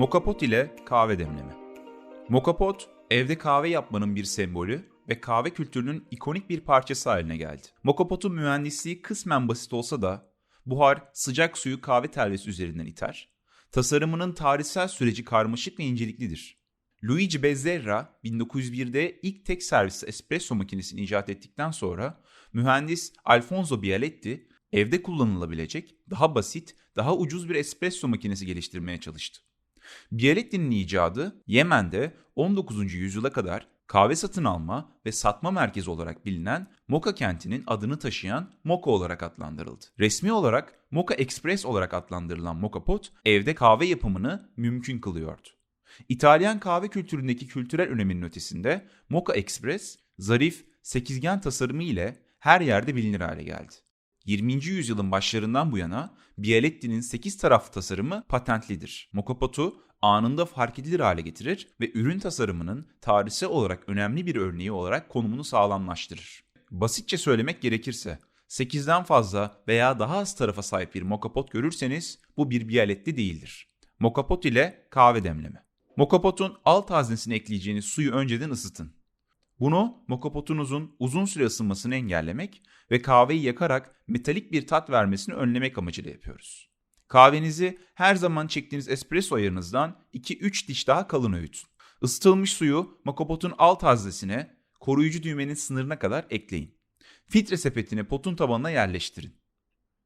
Mokapot ile kahve demleme. Mokapot, evde kahve yapmanın bir sembolü ve kahve kültürünün ikonik bir parçası haline geldi. Mokapot'un mühendisliği kısmen basit olsa da buhar sıcak suyu kahve telvesi üzerinden iter. Tasarımının tarihsel süreci karmaşık ve inceliklidir. Luigi Bezzerra 1901'de ilk tek servis espresso makinesini icat ettikten sonra mühendis Alfonso Bialetti evde kullanılabilecek daha basit, daha ucuz bir espresso makinesi geliştirmeye çalıştı. Bialetti'nin icadı Yemen'de 19. yüzyıla kadar kahve satın alma ve satma merkezi olarak bilinen Moka kentinin adını taşıyan Moka olarak adlandırıldı. Resmi olarak Moka Express olarak adlandırılan Moka Pot, evde kahve yapımını mümkün kılıyordu. İtalyan kahve kültüründeki kültürel öneminin ötesinde Moka Express, zarif, sekizgen tasarımı ile her yerde bilinir hale geldi. 20. yüzyılın başlarından bu yana Bialetti'nin 8 taraflı tasarımı patentlidir. Mokopot'u anında fark edilir hale getirir ve ürün tasarımının tarihsel olarak önemli bir örneği olarak konumunu sağlamlaştırır. Basitçe söylemek gerekirse 8'den fazla veya daha az tarafa sahip bir mokapot görürseniz bu bir Bialetti değildir. Mokapot ile kahve demleme. Mokapot'un alt haznesine ekleyeceğiniz suyu önceden ısıtın. Bunu mokapotunuzun uzun süre ısınmasını engellemek ve kahveyi yakarak metalik bir tat vermesini önlemek amacıyla yapıyoruz. Kahvenizi her zaman çektiğiniz espresso ayarınızdan 2-3 diş daha kalın öğütün. Isıtılmış suyu mokapotun alt haznesine koruyucu düğmenin sınırına kadar ekleyin. Filtre sepetini potun tabanına yerleştirin.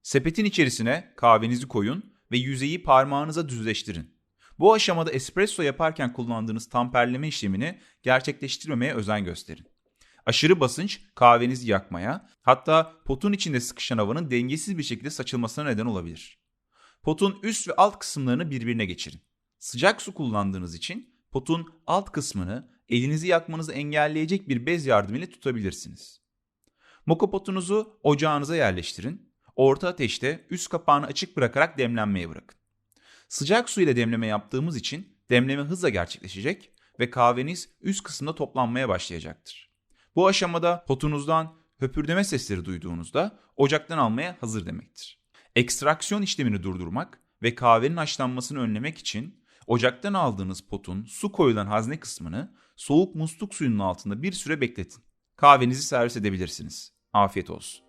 Sepetin içerisine kahvenizi koyun ve yüzeyi parmağınıza düzleştirin. Bu aşamada espresso yaparken kullandığınız tamperleme işlemini gerçekleştirmemeye özen gösterin. Aşırı basınç kahvenizi yakmaya, hatta potun içinde sıkışan havanın dengesiz bir şekilde saçılmasına neden olabilir. Potun üst ve alt kısımlarını birbirine geçirin. Sıcak su kullandığınız için potun alt kısmını elinizi yakmanızı engelleyecek bir bez yardımıyla tutabilirsiniz. Moka potunuzu ocağınıza yerleştirin. Orta ateşte üst kapağını açık bırakarak demlenmeye bırakın. Sıcak su ile demleme yaptığımız için demleme hızla gerçekleşecek ve kahveniz üst kısımda toplanmaya başlayacaktır. Bu aşamada potunuzdan höpürdeme sesleri duyduğunuzda ocaktan almaya hazır demektir. Ekstraksiyon işlemini durdurmak ve kahvenin haşlanmasını önlemek için ocaktan aldığınız potun su koyulan hazne kısmını soğuk musluk suyunun altında bir süre bekletin. Kahvenizi servis edebilirsiniz. Afiyet olsun.